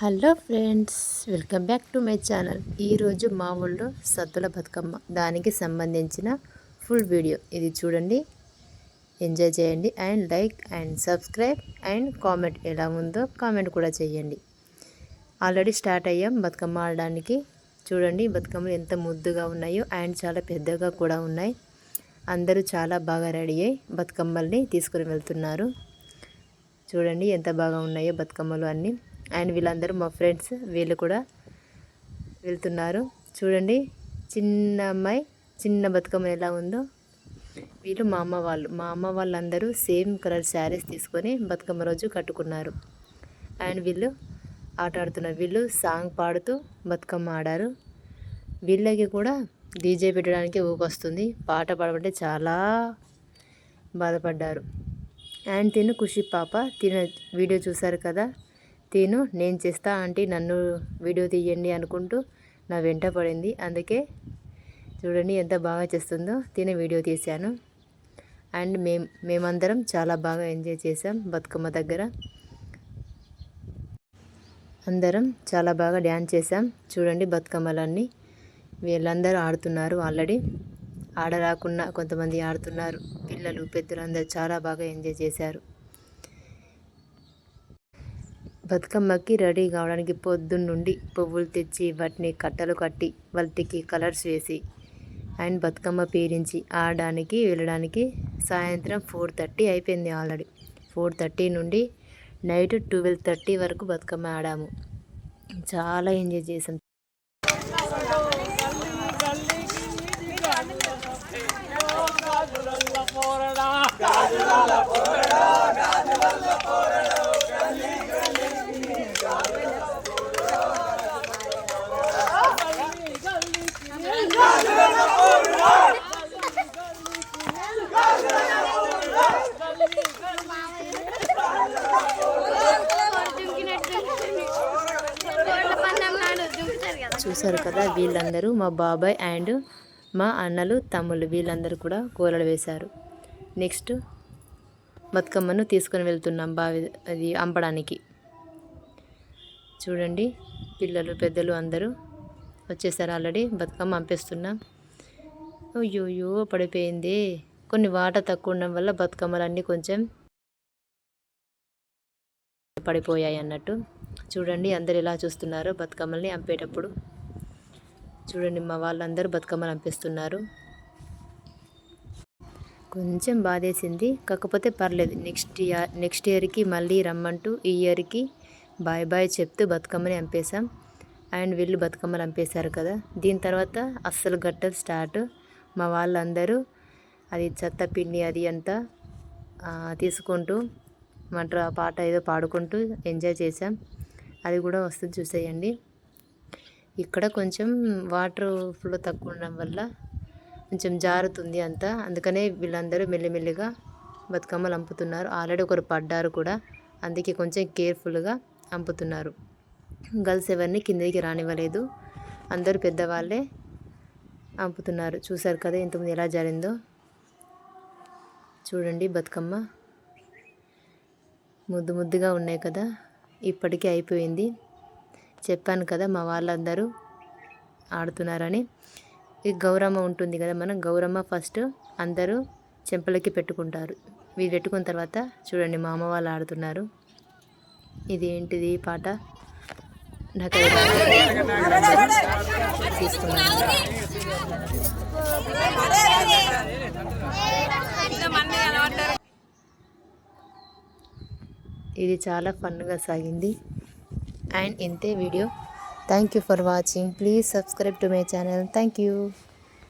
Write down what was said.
Hello friends welcome back to my channel. ఈరోజు మా ఊళ్ళో సద్దుల బతుకమ్మ దానికి సంబంధించిన ఫుల్ వీడియో. ఇది చూడండి ఎంజాయ్ చేయండి and like and subscribe and comment ఎలా ఉందో కామెంట్ కూడా చేయండి. ఆల్రెడీ స్టార్ట్ అయ్యాం బతుకమ్మ ఆడడానికి. చూడండి బతుకమ్మలు ఎంత ముద్దుగా ఉన్నాయో అండ్ చాలా పెద్దగా కూడా ఉన్నాయి. అందరూ చాలా బాగా రెడీ అయ్యి బతుకమ్మల్ని తీసుకుని వెళ్తున్నారు. చూడండి ఎంత బాగా ఉన్నాయో బతుకమ్మలు అన్నీ. అండ్ వీళ్ళందరూ మా ఫ్రెండ్స్ వీళ్ళు కూడా వెళ్తున్నారు. చూడండి చిన్న అమ్మాయి చిన్న బతుకమ్మ ఎలా ఉందో. వీళ్ళు మా అమ్మ వాళ్ళు. మా అమ్మ వాళ్ళందరూ సేమ్ కలర్ శారీస్ తీసుకొని బతుకమ్మ రోజు కట్టుకున్నారు. అండ్ వీళ్ళు ఆట ఆడుతున్నారు. వీళ్ళు సాంగ్ పాడుతూ బతుకమ్మ ఆడారు. వీళ్ళకి కూడా డీజే పెట్టడానికి ఊపొస్తుంది పాట పాడమంటే చాలా బాధపడ్డారు. అండ్ తిను ఖుషి పాప తిన వీడియో చూసారు కదా. తిను నేను చేస్తా ఆంటీ నన్ను వీడియో తీయండి అనుకుంటూ నా వెంట పడింది. అందుకే చూడండి ఎంత బాగా చేస్తుందో. తినే వీడియో తీశాను. అండ్ మేం మేమందరం చాలా బాగా ఎంజాయ్ చేసాం బతుకమ్మ దగ్గర. అందరం చాలా బాగా డ్యాన్స్ చేసాం చూడండి బతుకమ్మలన్నీ. వీళ్ళందరూ ఆడుతున్నారు ఆల్రెడీ. ఆడరాకున్నా కొంతమంది ఆడుతున్నారు. పిల్లలు పెద్దలు అందరూ చాలా బాగా ఎంజాయ్ చేశారు. బతుకమ్మకి రెడీ కావడానికి పొద్దున్నుండి పువ్వులు తెచ్చి వాటిని కట్టలు కట్టి వాటికి కలర్స్ వేసి అండ్ బతుకమ్మ పేరించి ఆడడానికి వెళ్ళడానికి సాయంత్రం ఫోర్ థర్టీ అయిపోయింది ఆల్రెడీ. ఫోర్ థర్టీ నుండి నైట్ ట్వెల్వ్ థర్టీ వరకు బతుకమ్మ ఆడాము. చాలా ఎంజాయ్ చేసాం చూసారు కదా వీళ్ళందరూ మా బాబాయ్ అండ్ మా అన్నలు తమ్ముళ్ళు వీళ్ళందరూ కూడా కూరలు వేశారు. నెక్స్ట్ బతుకమ్మను తీసుకొని వెళ్తున్నాం బావి అది అంపడానికి. చూడండి పిల్లలు పెద్దలు అందరూ వచ్చేసారు ఆల్రెడీ బతుకమ్మ అంపేస్తున్నాం. అయ్యోయ్యో పడిపోయింది. కొన్ని వాటర్ తక్కువ ఉండడం వల్ల బతుకమ్మలన్నీ కొంచెం పడిపోయాయి అన్నట్టు. చూడండి అందరు ఎలా చూస్తున్నారు బతుకమ్మల్ని అంపేటప్పుడు. చూడండి మా వాళ్ళందరూ బతుకమ్మలు అనిపిస్తున్నారు కొంచెం బాధేసింది. కాకపోతే పర్లేదు. నెక్స్ట్ ఇయర్ నెక్స్ట్ ఇయర్కి మళ్ళీ రమ్మంటూ ఈ ఇయర్కి బాయ్ బాయ్ చెప్తూ బతుకమ్మని అంపేశాం. అండ్ వీళ్ళు బతుకమ్మలు అంపేశారు కదా. దీని తర్వాత అస్సలు గట్టలు స్టార్ట్. మా వాళ్ళందరూ అది చెత్త పిండి అది అంతా తీసుకుంటూ మంట పాట ఏదో పాడుకుంటూ ఎంజాయ్ చేసాం అది కూడా వస్తుంది చూసేయండి. ఇక్కడ కొంచెం వాటర్ ఫ్లో తక్కువ ఉండడం వల్ల కొంచెం జారుతుంది అంతా. అందుకనే వీళ్ళందరూ మెల్లిమెల్లిగా బతుకమ్మలు అంపుతున్నారు. ఆల్రెడీ ఒకరు పడ్డారు కూడా. అందుకే కొంచెం కేర్ఫుల్గా అంపుతున్నారు. గర్ల్స్ ఎవరిని కిందకి రానివ్వలేదు. అందరూ పెద్దవాళ్ళే అంపుతున్నారు. చూసారు కదా ఇంతకుముందు ఎలా జరిగిందో. చూడండి బతుకమ్మ. ముద్దు ముద్దుగా ఉన్నాయి కదా. ఇప్పటికీ అయిపోయింది. చెప్పాను కదా మా వాళ్ళందరూ ఆడుతున్నారని. ఈ గౌరమ్మ ఉంటుంది కదా మనం గౌరమ్మ ఫస్ట్ అందరూ చెంపలకి పెట్టుకుంటారు. వీళ్ళు పెట్టుకున్న తర్వాత చూడండి మా అమ్మ వాళ్ళు ఆడుతున్నారు. ఇది ఏంటిది పాట? నాకు తీసుకున్నాను ఇది చాలా ఫన్గా సాగింది. అండ్ ఇంతే video. Thank you for watching please subscribe to my channel thank you